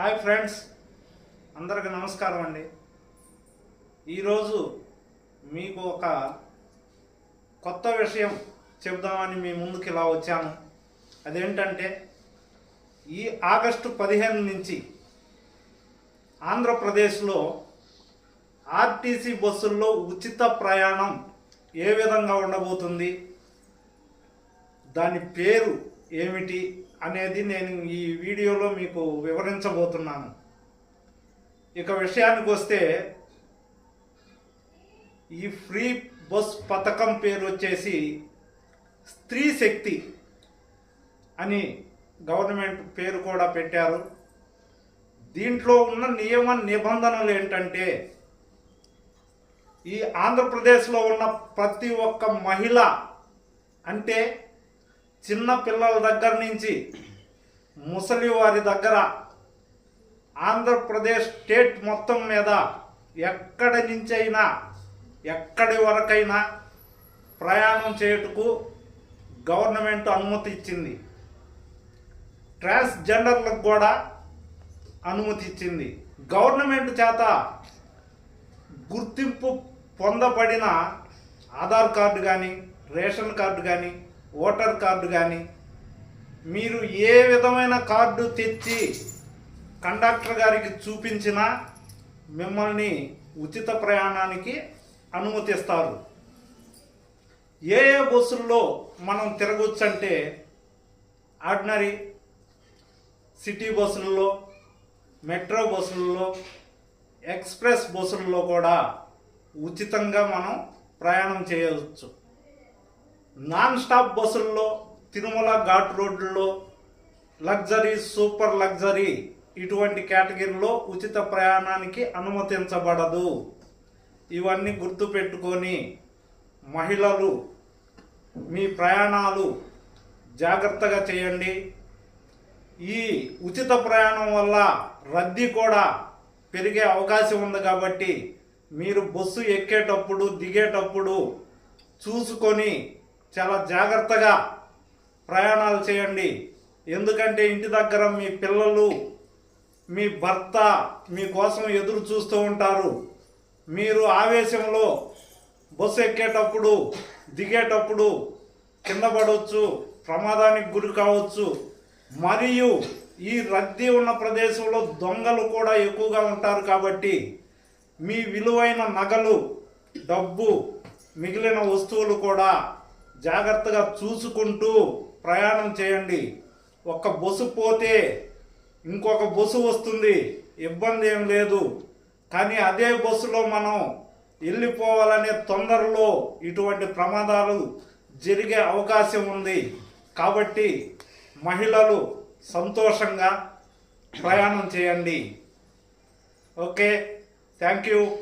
Hi friends అందరికి నమస్కారం అండి. ఈరోజు మీకు ఒక కొత్త విషయం చెబుదామని మీ ముందుకు ఇలా వచ్చాను. అదేంటంటే ఈ ఆగస్టు పదిహేను నుంచి ఆంధ్రప్రదేశ్లో ఆర్టీసీ బస్సుల్లో ఉచిత ప్రయాణం ఏ విధంగా ఉండబోతుంది? దాని పేరు ఏమిటి అనేది నేను ఈ వీడియోలో మీకు వివరించబోతున్నాను. ఇక విషయానికి వస్తే ఈ ఫ్రీ బస్ పథకం పేరు వచ్చేసి స్త్రీ శక్తి అని గవర్నమెంట్ పేరు కూడా పెట్టారు. దీంట్లో ఉన్న నియమ నిబంధనలు ఏంటంటే ఈ ఆంధ్రప్రదేశ్లో ఉన్న ప్రతి ఒక్క మహిళ అంటే చిన్న పిల్లల దగ్గర నుంచి ముసలి వారి దగ్గర ఆంధ్రప్రదేశ్ స్టేట్ మొత్తం మీద ఎక్కడి నుంచైనా ఎక్కడి వరకైనా ప్రయాణం చేయుటకు గవర్నమెంట్ అనుమతి ఇచ్చింది. ట్రాన్స్జెండర్లకు కూడా అనుమతి ఇచ్చింది. గవర్నమెంట్ చేత గుర్తింపు పొందబడిన ఆధార్ కార్డు కానీ రేషన్ కార్డు కానీ ఓటర్ కార్డు కానీ మీరు ఏ విధమైన కార్డు తెచ్చి కండక్టర్ గారికి చూపించినా మిమ్మల్ని ఉచిత ప్రయాణానికి అనుమతిస్తారు. ఏ ఏ బస్సుల్లో మనం తిరగచ్చు అంటే ఆర్డినరీ సిటీ బస్సుల్లో మెట్రో బస్సుల్లో ఎక్స్ప్రెస్ బస్సుల్లో కూడా ఉచితంగా మనం ప్రయాణం చేయవచ్చు. నాన్ స్టాప్ బస్సుల్లో తిరుమల ఘాట్ రోడ్లలో లగ్జరీ సూపర్ లగ్జరీ ఇటువంటి కేటగిరీలో ఉచిత ప్రయాణానికి అనుమతించబడదు. ఇవన్నీ గుర్తుపెట్టుకొని మహిళలు మీ ప్రయాణాలు జాగ్రత్తగా చేయండి. ఈ ఉచిత ప్రయాణం వల్ల రద్దీ కూడా పెరిగే అవకాశం ఉంది కాబట్టి మీరు బస్సు ఎక్కేటప్పుడు దిగేటప్పుడు చూసుకొని చాలా జాగ్రత్తగా ప్రయాణాలు చేయండి. ఎందుకంటే ఇంటి దగ్గర మీ పిల్లలు మీ భర్త మీకోసం ఎదురు చూస్తూ ఉంటారు. మీరు ఆవేశంలో బస్సు ఎక్కేటప్పుడు దిగేటప్పుడు కింద పడవచ్చు ప్రమాదానికి గురి కావచ్చు. మరియు ఈ రద్దీ ఉన్న ప్రదేశంలో దొంగలు కూడా ఎక్కువగా ఉంటారు కాబట్టి మీ విలువైన నగలు డబ్బు మిగిలిన వస్తువులు కూడా జాగ్రత్తగా చూసుకుంటూ ప్రయాణం చేయండి. ఒక బస్సు పోతే ఇంకొక బస్సు వస్తుంది. ఇబ్బంది ఏం లేదు. కానీ అదే బస్సులో మనం వెళ్ళిపోవాలనే తొందరలో ఇటువంటి ప్రమాదాలు జరిగే అవకాశం ఉంది. కాబట్టి మహిళలు సంతోషంగా ప్రయాణం చేయండి. ఓకే. Thank you.